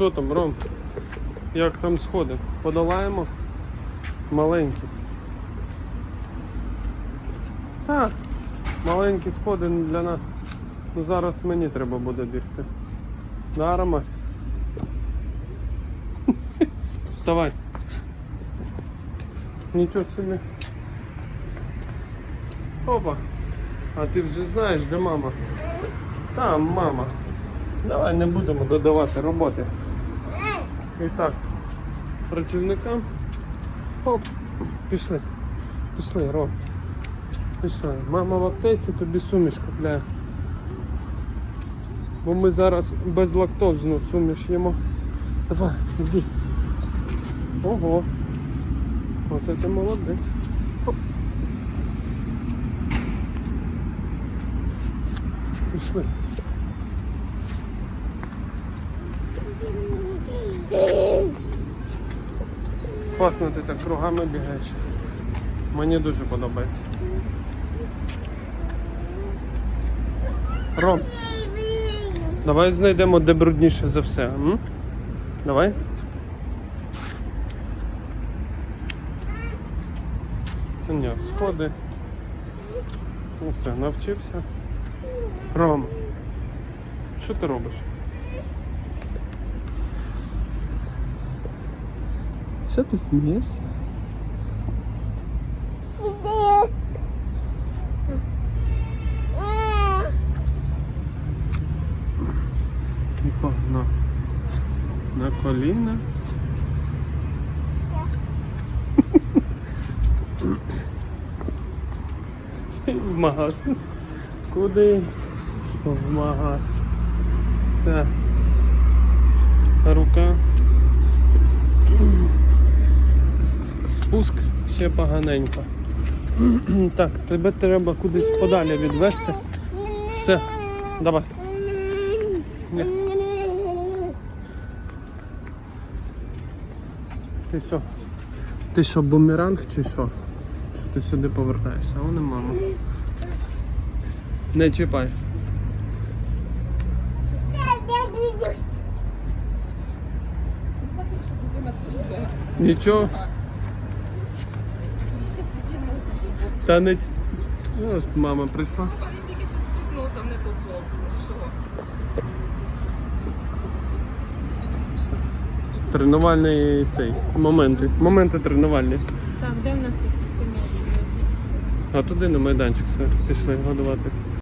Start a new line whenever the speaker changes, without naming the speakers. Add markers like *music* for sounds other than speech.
Що там, Ром? Як там сходи? Подолаємо? Маленькі. Так, маленькі сходи для нас. Ну зараз мені треба буде бігти. Да? *laughs* Вставай. Нічого собі. Опа. А ти вже знаєш, де мама? Там мама. Давай не будемо додавати роботи. І так, працівникам. Оп, пішли. Пішли, Ром. Пішли. Мама в аптеці тобі суміш купляє. Бо ми зараз безлактозну суміш їмо. Давай, йди. Ого. Оце ти молодець. Оп. Пішли. Класно ти так кругами бігаєш. Мені дуже подобається. Ром, давай знайдемо де брудніше за все. М? Давай. Ні, сходи. Ну все, навчився. Ром, що ти робиш? Що ти смієшся? І погнав. На коліна. В магаз. Куди? В магаз. Так. Рука. Спуск ще поганенько. *clears throat* Так, тебе треба кудись подалі відвести. Все, давай. Ти що? Ти що, бумеранг чи що? Що ти сюди повертаєшся? А вони мама. Не чіпай. Нічого. Та не. Ну, от мама прийшла.
Тільки що чуть носом не поповз. Що?
Тренувальний цей. Моменти. Моменти тренувальні.
Так, де в нас тут скам'янки?
А туди на майданчик все. Пішли годувати.